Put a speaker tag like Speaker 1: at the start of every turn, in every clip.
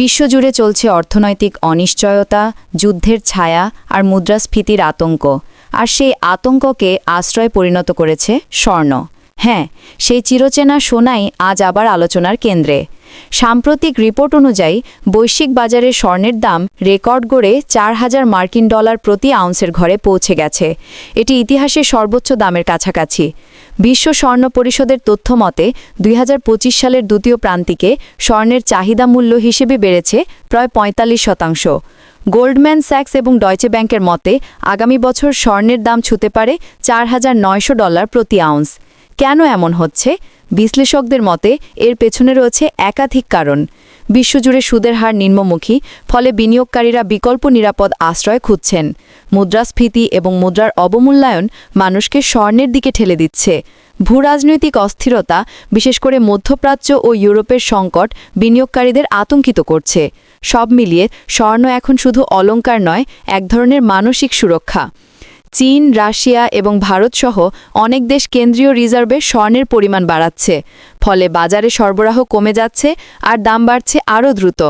Speaker 1: বিশ্বজুড়ে চলছে অর্থনৈতিক অনিশ্চয়তা, যুদ্ধের ছায়া আর মুদ্রাস্ফীতির আতঙ্ক। আর সেই আতঙ্ককে আশ্রয় পরিণত করেছে স্বর্ণ। হ্যাঁ সেই চিরচেনা সোনাই আজ আবার আলোচনার কেন্দ্রে। সাম্প্রতিক রিপোর্ট অনুযায়ী, বৈশ্বিক বাজারে স্বর্ণের দাম রেকর্ড গড়ে চার হাজার মার্কিন ডলার প্রতি আউন্সের ঘরে পৌঁছে গেছে। এটি ইতিহাসের সর্বোচ্চ দামের কাছাকাছি। বিশ্ব স্বর্ণ পরিষদের তথ্য মতে, দুই সালের দ্বিতীয় প্রান্তিকে স্বর্ণের চাহিদা মূল্য হিসেবে বেড়েছে প্রায় পঁয়তাল্লিশ শতাংশ। গোল্ডম্যান স্যাক্স এবং ডয়চে ব্যাংকের মতে, আগামী বছর স্বর্ণের দাম ছুতে পারে চার হাজার নয়শো ডলার প্রতি আউন্স। কেন এমন হচ্ছে? বিশ্লেষকদের মতে, এর পেছনে রয়েছে একাধিক কারণ। বিশ্বজুড়ে সুদের হার নিম্নমুখী, ফলে বিনিয়োগকারীরা বিকল্প নিরাপদ আশ্রয় খুঁজছেন। মুদ্রাস্ফীতি এবং মুদ্রার অবমূল্যায়ন মানুষকে স্বর্ণের দিকে ঠেলে দিচ্ছে। ভূরাজনৈতিক অস্থিরতা, বিশেষ করে মধ্যপ্রাচ্য ও ইউরোপের সংকট, বিনিয়োগকারীদের আতঙ্কিত করছে। সব মিলিয়ে স্বর্ণ এখন শুধু অলংকার নয়, এক ধরনের মানসিক সুরক্ষা। চীন, রাশিয়া এবং ভারতসহ অনেক দেশ কেন্দ্রীয় রিজার্ভে স্বর্ণের পরিমাণ বাড়াচ্ছে। ফলে বাজারে সরবরাহ কমে যাচ্ছে আর দাম বাড়ছে আরও দ্রুত।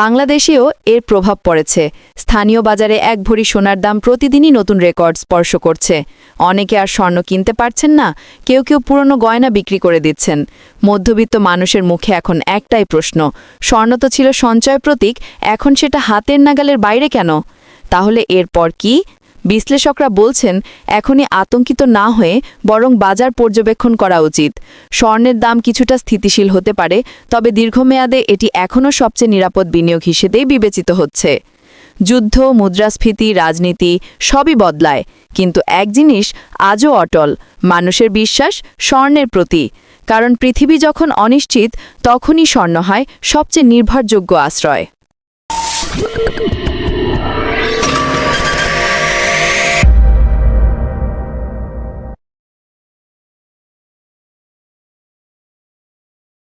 Speaker 1: বাংলাদেশেও এর প্রভাব পড়েছে। স্থানীয় বাজারে এক ভরি সোনার দাম প্রতিদিনই নতুন রেকর্ড স্পর্শ করছে। অনেকে আর স্বর্ণ কিনতে পারছেন না, কেউ কেউ পুরনো গয়না বিক্রি করে দিচ্ছেন। মধ্যবিত্ত মানুষের মুখে এখন একটাই প্রশ্ন, স্বর্ণ তো ছিল সঞ্চয় প্রতীক, এখন সেটা হাতের নাগালের বাইরে কেন? তাহলে এরপর কি? বিশ্লেষকরা বলছেন, এখনই আতঙ্কিত না হয়ে বরং বাজার পর্যবেক্ষণ করা উচিত। স্বর্ণের দাম কিছুটা স্থিতিশীল হতে পারে, তবে দীর্ঘমেয়াদে এটি এখনও সবচেয়ে নিরাপদ বিনিয়োগ হিসেবেই বিবেচিত হচ্ছে। যুদ্ধ, মুদ্রাস্ফীতি, রাজনীতি সবই বদলায়, কিন্তু এক জিনিস আজও অটল, মানুষের বিশ্বাস স্বর্ণের প্রতি। কারণ পৃথিবী যখন অনিশ্চিত, তখনই স্বর্ণ হয় সবচেয়ে নির্ভরযোগ্য আশ্রয়।